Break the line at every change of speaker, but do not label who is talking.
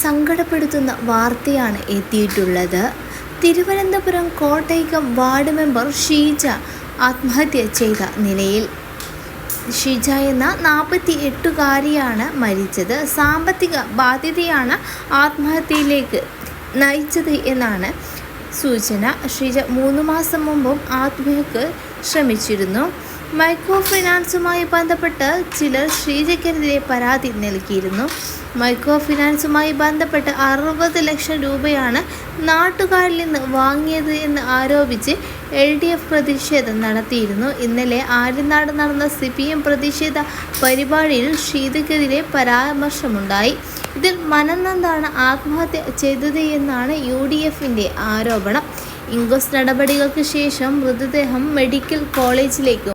സങ്കടപ്പെടുത്തുന്ന വാർത്തയാണ് എത്തിയിട്ടുള്ളത്. Thiruvananthapuram Kottakkam ward member Sheeja ആത്മഹത്യ ചെയ്ത നിലയിൽ. ഷിജ എന്ന നാൽപ്പത്തി എട്ടുകാരിയാണ് മരിച്ചത്. സാമ്പത്തിക ബാധ്യതയാണ് ആത്മഹത്യയിലേക്ക് നയിച്ചത് എന്നാണ് സൂചന. ഷിജ മൂന്ന് മാസം മുമ്പും ആത്മഹത്യക്ക് ശ്രമിച്ചിരുന്നു. മൈക്രോ ഫിനാൻസുമായി ബന്ധപ്പെട്ട് ചിലർ ശ്രീജയ്ക്കെതിരെ പരാതി നൽകിയിരുന്നു. മൈക്രോ ഫിനാൻസുമായി ബന്ധപ്പെട്ട് അറുപത് ലക്ഷം രൂപയാണ് നാട്ടുകാരിൽ നിന്ന് വാങ്ങിയത് എന്ന് ആരോപിച്ച് എൽ ഡി എഫ് പ്രതിഷേധം നടത്തിയിരുന്നു. ഇന്നലെ ആര്യനാട് നടന്ന സി പി എം പ്രതിഷേധ പരിപാടിയിൽ ഷീതയ്ക്കെതിരെ പരാമർശമുണ്ടായി. ഇതിൽ മനംനന്ദാണ് ആത്മഹത്യ ചെയ്തത് എന്നാണ് യു ഡി എഫിന്റെ ആരോപണം. ഇൻക്വസ്റ്റ് നടപടികൾക്ക് ശേഷം മൃതദേഹം മെഡിക്കൽ കോളേജിലേക്ക്